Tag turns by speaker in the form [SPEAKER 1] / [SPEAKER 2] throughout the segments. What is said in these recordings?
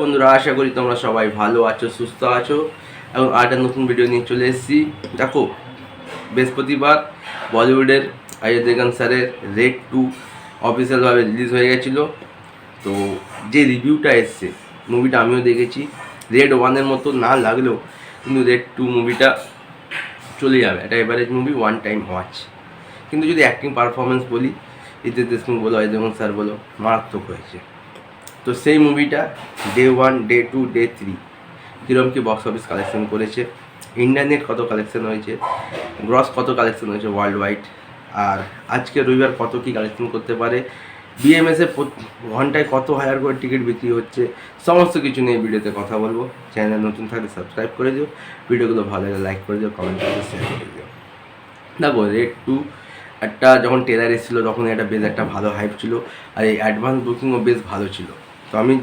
[SPEAKER 1] বন্ধুরা, আশা করি তোমরা সবাই ভালো আছো, সুস্থ আছো। এবং আরেকটা নতুন ভিডিও নিয়ে চলে এসেছি। দেখো, বৃহস্পতিবার বলিউডের অজয় দেবগান স্যারের রেড টু অফিসিয়ালভাবে রিলিজ হয়ে গেছিল। তো যে রিভিউটা এসছে মুভিটা আমিও দেখেছি। রেড ওয়ানের মতো না লাগলেও কিন্তু রেড টু মুভিটা চলে যাবে। এটা average movie one time watch কিন্তু যদি অ্যাক্টিং পারফরমেন্স বলি রিতেশ দেশমুখ বলো অজয় দেবগন স্যার বলো, মারাত্মক হয়েছে। তো সেই মুভিটা day one day two day three কীরকম কী বক্স অফিস কালেকশন করেছে ইন্টারনেট কত কালেকশন হয়েছে গ্রস কত কালেকশন হয়েছে ওয়ার্ল্ড ওয়াইড আর আজকে রবিবার কত কী কালেকশন করতে পারে বিএমএসে ঘন্টায় কত হাজার করে টিকিট বিক্রি হচ্ছে, সমস্ত কিছু নিয়ে ভিডিওতে কথা বলব। চ্যানেল নতুন থাকলে সাবস্ক্রাইব করে দিও, ভিডিওগুলো ভালো লাগে লাইক করে দিও কমেন্ট করে শেয়ার করে দিও। দেখো রেড টু একটা যখন টেলার এসেছিল, তখন একটা বেশ একটা ভালো হাইপ ছিল, আর এই অ্যাডভান্স বুকিংও বেশ ভালো ছিল। তো আমি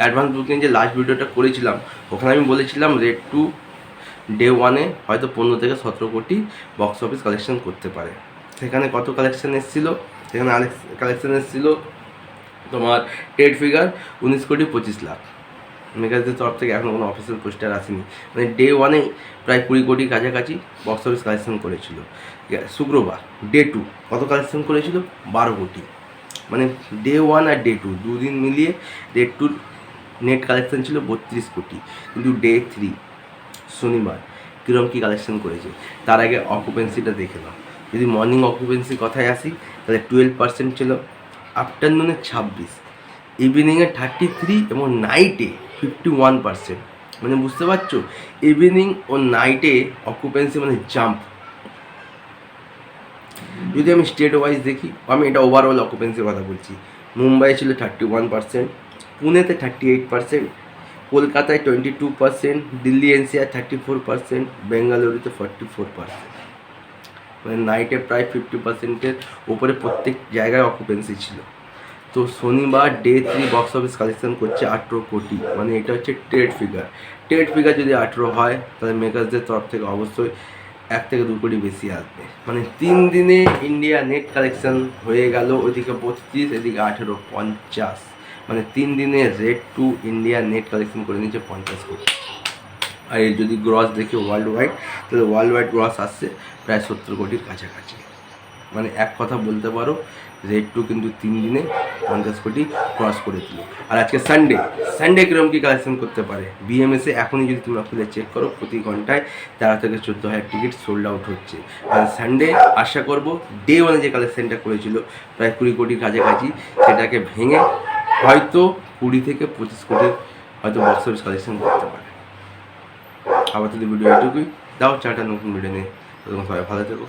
[SPEAKER 1] অ্যাডভান্স বুকিং যে লাস্ট ভিডিওটা করেছিলাম, ওখানে আমি বলেছিলাম রেড টু ডে ওয়ানে হয়তো পনেরো থেকে সতেরো কোটি বক্স অফিস কালেকশন করতে পারে। সেখানে কত কালেকশন এসেছিল? সেখানে কালেকশন এসেছিল তোমার টেড ফিগার উনিশ কোটি পঁচিশ লাখ। মেগাজদের তরফ থেকে এখনও কোনো অফিসিয়াল পোস্টার আসেনি। মানে ডে ওয়ানে প্রায় কুড়ি কোটি কাছাকাছি বক্স অফিস কালেকশন করেছিল। শুক্রবার ডে টু কত কালেকশন করেছিল? বারো কোটি। মানে ডে ওয়ান আর ডে টু দুদিন মিলিয়ে ডে টুর নেট কালেকশন ছিল বত্রিশ কোটি, কিন্তু ডে থ্রি শনিবার কীরকম কী কালেকশন করেছে, তার আগে অকুপেন্সিটা দেখে নাও। যদি মর্নিং অকুপেন্সির কথায় আসি, তাহলে টুয়েলভ পার্সেন্ট ছিল আফটারনুনে ছাব্বিশ ইভিনিংয়ে থার্টি থ্রি এবং নাইটে ফিফটি ওয়ান পার্সেন্ট মানে বুঝতে পারছ? ইভিনিং ও নাইটে অকুপেন্সি মানে জাম্প যদি আমি স্টেট ওয়াইজ দেখি আমি এটা ওভারঅল অকুপেন্সির কথা বলছি। মুম্বাই ছিল থার্টি ওয়ান পার্সেন্ট পুনেতে থার্টি এইট পার্সেন্ট কলকাতায় twenty two percent Delhi, NCR thirty four percent বেঙ্গালুরুতে ফর্টি ফোর পার্সেন্ট মানে নাইটে প্রায় ফিফটি পার্সেন্টের ওপরে প্রত্যেক জায়গায় অকুপেন্সি ছিল। তো শনিবার day three box office collection করছে আঠেরো কোটি। মানে এটা হচ্ছে ট্রেড ফিগার ট্রেড ফিগার যদি আঠেরো হয়, তাহলে মেকার্সদের তরফ থেকে অবশ্যই এক থেকে দু কোটি বেশি আসবে। মানে তিন দিনে ইন্ডিয়া নেট কালেকশন হয়ে গেল, ওইদিকে বত্রিশ এদিকে আঠেরো, পঞ্চাশ। মানে তিন দিনে Raid two India net collection করে নিচ্ছে পঞ্চাশ কোটি। আর এর যদি গ্রস দেখি ওয়ার্ল্ড ওয়াইড তাহলে ওয়ার্ল্ড ওয়াইড গ্রস আসছে প্রায় সত্তর কোটির কাছাকাছি। মানে এক কথা বলতে পারো রেড টু কিন্তু তিন দিনে পঞ্চাশ কোটি ক্রস করে দিল। আর আজকে সানডে সানডে কীরকম কী কালেকশন করতে পারে? বিএমএসে এখনই যদি তোমরা খুলে চেক করো, প্রতি ঘন্টায় তেরো থেকে চোদ্দ হাজার টিকিট সোল্ড আউট হচ্ছে। আর সানডে আশা করব ডে ওয়ানে যে কালেকশনটা করেছিল, প্রায় কুড়ি কোটির কাছাকাছি, সেটাকে ভেঙে হয়তো কুড়ি থেকে পঁচিশ কোটি হয়তো বক্স অফিস কালেকশন করতে পারে। আবার যদি ভিডিও এটুকুই দাও চারটা নতুন ভিডিও নিয়ে। সবাই ভালো থেকো।